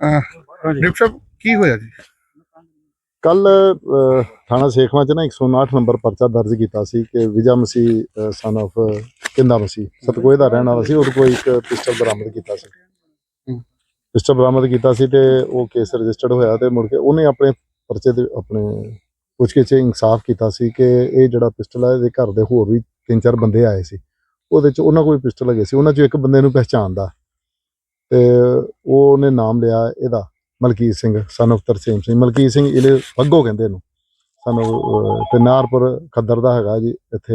Deputy ਸਾਹਿਬ ਕੀ ਹੋਇਆ ਜੀ? ਕੱਲ ਥਾਣਾ ਸੇਖਵਾਂ ਚ ਨਾ 159 ਨੰਬਰ ਪਰਚਾ ਦਰਜ ਕੀਤਾ ਸੀ ਕਿ ਵਿਜਾ ਮਸੀਹ ਸਨ of ਕਿੰਦਾ ਮਸੀਹ ਸਤਕੋਏ ਦਾ ਰਹਿਣ ਵਾਲਾ ਸੀ ਉਹਦੇ ਕੋਲ ਇੱਕ ਪਿਸਟਲ ਬਰਾਮਦ ਕੀਤਾ ਸੀ। ਪਿਸਟਲ ਬਰਾਮਦ ਕੀਤਾ ਸੀ ਤੇ ਉਹ ਕੇਸ ਰਜਿਸਟਰਡ ਹੋਇਆ ਤੇ ਮੁੜ ਕੇ ਉਹਨੇ ਆਪਣੇ ਪਰਚੇ ਦੇ ਆਪਣੇ ਪੁੱਛਗਿੱਛ 'ਚ ਇਨਸਾਫ ਕੀਤਾ ਸੀ ਕਿ ਇਹ ਜਿਹੜਾ ਪਿਸਟਲ ਹੈ ਇਹਦੇ ਘਰ ਦੇ ਹੋਰ ਵੀ ਤਿੰਨ ਚਾਰ ਬੰਦੇ ਆਏ ਸੀ। ਉਹਦੇ ਚ ਉਹਨਾਂ ਕੋਲ ਪਿਸਟਲ ਹੈਗੇ ਸੀ ਉਹਨਾਂ ਚੋਂ ਇੱਕ ਬੰਦੇ ਨੂੰ ਪਹਿਚਾਣਦਾ। ਤੇ ਉਹਨੇ ਨਾਮ ਲਿਆ ਇਹਦਾ ਮਲਕੀਤ ਸਿੰਘ ਸਨ of ਤਰਸੇਮ ਸਿੰਘ। ਮਲਕੀਤ ਸਿੰਘ ਇਹਲੇ ਪੱਗੋ ਕਹਿੰਦੇ ਇਹਨੂੰ। ਸਾਨੂੰ ਅਹ, ਤੇ ਨਾਰਪੁਰ ਖੱਦਰ ਦਾ ਹੈਗਾ ਜੀ ਇੱਥੇ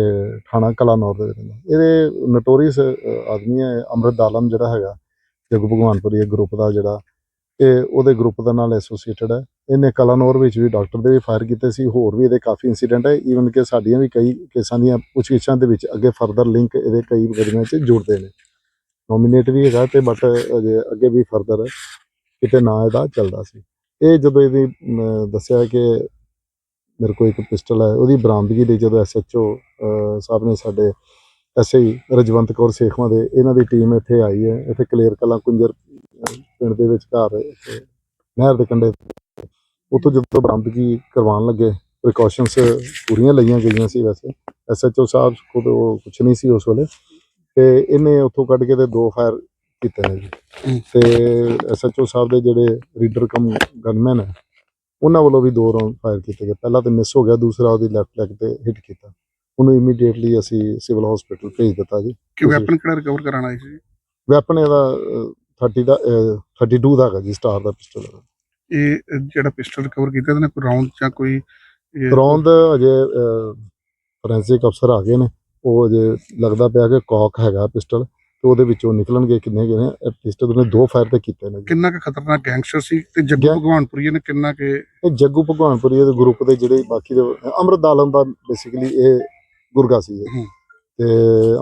ਥਾਣਾ ਕਲਾਨੌਰ ਦੇ ਰਹਿੰਦਾ ਇਹਦੇ ਨਟੋਰੀਅਸ ਆਦਮੀ ਹੈ ਅੰਮ੍ਰਿਤ ਆਲਮ ਜਿਹੜਾ ਹੈਗਾ ਜਗ ਭਗਵਾਨਪੁਰੀ ਇਹ ਗਰੁੱਪ ਦਾ ਜਿਹੜਾ ਇਹ ਉਹਦੇ ਗਰੁੱਪ ਦੇ ਨਾਲ ਐਸੋਸੀਏਟਡ ਹੈ। ਇਹਨੇ ਕਲਾਨੌਰ ਵਿੱਚ ਵੀ ਡਾਕਟਰ ਦੇ ਵੀ ਫਾਇਰ ਕੀਤੇ ਸੀ ਹੋਰ ਵੀ ਇਹਦੇ ਕਾਫੀ ਇਨਸੀਡੈਂਟ ਹੈ। ਈਵਨ ਕਿ ਸਾਡੀਆਂ ਵੀ ਕਈ ਕੇਸਾਂ ਦੀਆਂ ਪੁੱਛਗਿੱਛਾਂ ਦੇ ਵਿੱਚ ਅੱਗੇ ਫਰਦਰ ਲਿੰਕ ਇਹਦੇ ਕਈ ਮੁਕੱਦਮਿਆਂ 'ਚ ਜੁੜਦੇ ਨੇ। ਨੋਮੀਨੇਟ ਵੀ ਹੈਗਾ ਤੇ ਬਟ ਅਜੇ ਅੱਗੇ ਵੀ ਫਰਦਰ ਕਿਤੇ ਨਾ ਇਹਦਾ ਚੱਲਦਾ ਸੀ। ਇਹ ਜਦੋਂ ਇਹਦੀ ਦੱਸਿਆ ਕਿ ਮੇਰੇ ਕੋਲ ਇੱਕ ਪਿਸਟਲ ਹੈ, ਉਹਦੀ ਬਰਾਮਦਗੀ ਲਈ ਜਦੋਂ ਐਸਐਚਓ ਸਾਹਿਬ ਨੇ ਸਾਡੇ ਐਸਆਈ ਰਜਵੰਤ ਕੌਰ ਸੇਖਵਾਂ ਦੇ ਇਹਨਾਂ ਦੀ ਟੀਮ ਇੱਥੇ ਆਈ ਹੈ, ਇੱਥੇ ਕਲੇਰ ਕਲਾਂ ਕੁੰਜਰ ਪਿੰਡ ਦੇ ਵਿੱਚ ਘਰ ਨਹਿਰ ਦੇ ਕੰਢੇ ਉੱਥੋਂ ਜਦੋਂ ਬਰਾਮਦਗੀ ਕਰਵਾਉਣ ਲੱਗੇ ਪ੍ਰੀਕਾਸ਼ਨਸ ਪੂਰੀਆਂ ਲਈਆਂ ਗਈਆਂ ਸੀ ਵੈਸੇ। ਐਸਐਚਓ ਸਾਹਿਬ ਕੋਲ ਉਹ ਕੁਛ ਨਹੀਂ ਸੀ ਉਸ ਵੇਲੇ। ਤੇ ਇਹਨੇ ਉੱਥੋਂ ਕੱਢ ਕੇ ਤੇ ਦੋ ਫਾਇਰ ਕੀਤੇ ਨੇ ਜੀ। ਤੇ ਐਸਐਚਓ ਸਾਹਿਬ ਦੇ ਜਿਹੜੇ ਰੀਡਰ ਕਮ ਗਨਮੈਨ ਹੈ ਉਹਨਾਂ ਵੱਲੋਂ ਵੀ ਦੋ ਰਾਉਂਡ ਫਾਇਰ ਕੀਤੇ ਗਏ। ਪਹਿਲਾ ਤੇ ਮਿਸ ਹੋ ਗਿਆ ਦੂਸਰਾ ਉਹਦੀ ਲੈਫਟ ਲੈਗ ਤੇ ਹਿੱਟ ਕੀਤਾ। ਉਹਨੂੰ ਇਮੀਡੀਏਟਲੀ ਅਸੀਂ ਸਿਵਲ ਹਸਪੀਟਲ ਭੇਜ ਦਿੱਤਾ ਜੀ। ਕਿ ਵੈਪਨ ਕਿਹੜਾ ਰਿਕਵਰ ਕਰਾਣਾ ਆਈ ਸੀ ਵੈਪਨ ਇਹਦਾ ਅਹ, 30 ਦਾ ਅਹ, 32 ਦਾ ਹੈਗਾ ਜੀ ਸਟਾਰ ਦਾ ਪਿਸਟਲ ਇਹ ਅ, ਜਿਹੜਾ ਪਿਸਟਲ ਰਿਕਵਰ ਕੀਤਾ ਇਹਦੇ ਨਾਲ ਕੋਈ ਰਾਉਂਡ ਜਾਂ ਕੋਈ ਇਹ- ਰੌਂਦ ਅਜੇ ਫੋਰੈਂਸਿਕ ਅਫਸਰ ਆ ਗਏ ਨੇ। ਉਹ ਅਜੇ ਲੱਗਦਾ ਪਿਆ ਕਿ ਕੌਕ ਹੈਗਾ ਪਿਸਟਲ ਤੇ ਉਹਦੇ ਵਿੱਚੋਂ ਨਿਕਲਣਗੇ ਕਿੰਨੇ ਕਿੰਨੇ ਪਿਸਟਲ ਉਹਨੇ ਦੋ ਫਾਇਰ ਤੇ ਕੀਤੇ ਨੇ ਜੀ। ਕਿੰਨਾ ਕੁ ਖਤਰਨਾਕ ਗੈਂਗਸਟਰ ਸੀ ਤੇ ਜੱਗੂ ਭਗਵਾਨਪੁਰੀ ਨੇ ਕਿੰਨਾ ਕਿ ਇਹ ਜੱਗੂ ਭਗਵਾਨਪੁਰੀ ਦੇ ਗਰੁੱਪ ਦੇ ਜਿਹੜੇ ਬਾਕੀ ਦੇ ਅਮਰਤ ਦਾ ਬੇਸਿਕਲੀ ਇਹ ਗੁਰਗਾ ਸੀ ਇਹ। ਤੇ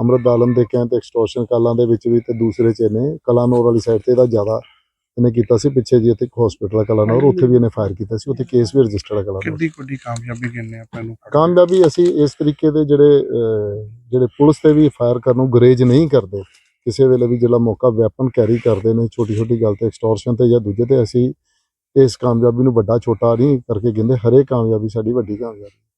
ਅਮਰਤ ਆਲਮ ਦੇ ਕਹਿਣ ਤੇ ਐਕਸਟੋਰਸ਼ਨ ਕਾਲਾਂ ਦੇ ਵਿੱਚ ਵੀ ਤੇ ਦੂਸਰੇ ਚ ਇਹਨੇ ਕਲਾਨੌਰ ਵਾਲੀ ਸਾਈਡ ਤੇ ਇਹਦਾ ਜ਼ਿਆਦਾ ਇਹਨੇ ਕੀਤਾ ਸੀ ਪਿੱਛੇ ਜੀ ਇੱਥੇ ਹਸਪੀਟਲ ਹੈ ਕਲਾਨੌਰ ਉੱਥੇ ਵੀ ਇਹਨੇ ਫਾਇਰ ਕੀਤਾ ਸੀ ਉੱਥੇ ਕੇਸ ਵੀ ਰਜਿਸਟਰਡ ਹੈ ਕਲਾਨੌਰ ਕਿੰਨੀ ਵੱਡੀ ਕਾਮਯਾਬੀ ਕਹਿੰਦੇ ਆਪਾਂ ਨੂੰ ਕਾਮਯਾਬੀ ਅਸੀਂ ਇਸ ਤਰੀਕੇ ਦੇ ਜਿਹੜੇ ਜਿਹੜੇ ਪੁਲਿਸ ਤੇ ਵੀ ਫਾਇਰ ਕਰਨ ਨੂੰ ਗਰੇਜ ਨਹੀਂ ਕਰਦੇ ਕਿਸੇ ਵੇਲੇ ਵੀ ਜਿਹੜਾ ਮੌਕਾ ਵੈਪਨ ਕੈਰੀ ਕਰਦੇ ਨੇ ਛੋਟੀ ਛੋਟੀ ਗੱਲ ਤੇ ਐਕਸਟੋਰਸ਼ਨ ਤੇ ਜਾਂ ਦੂਜੇ ਤੇ ਅਸੀਂ ਇਸ ਕਾਮਯਾਬੀ ਨੂੰ ਵੱਡਾ ਛੋਟਾ ਨਹੀਂ ਕਰਕੇ ਕਹਿੰਦੇ ਹਰੇਕ ਕਾਮਯਾਬੀ ਸਾਡੀ ਵੱਡੀ ਕਾਮਯਾਬੀ।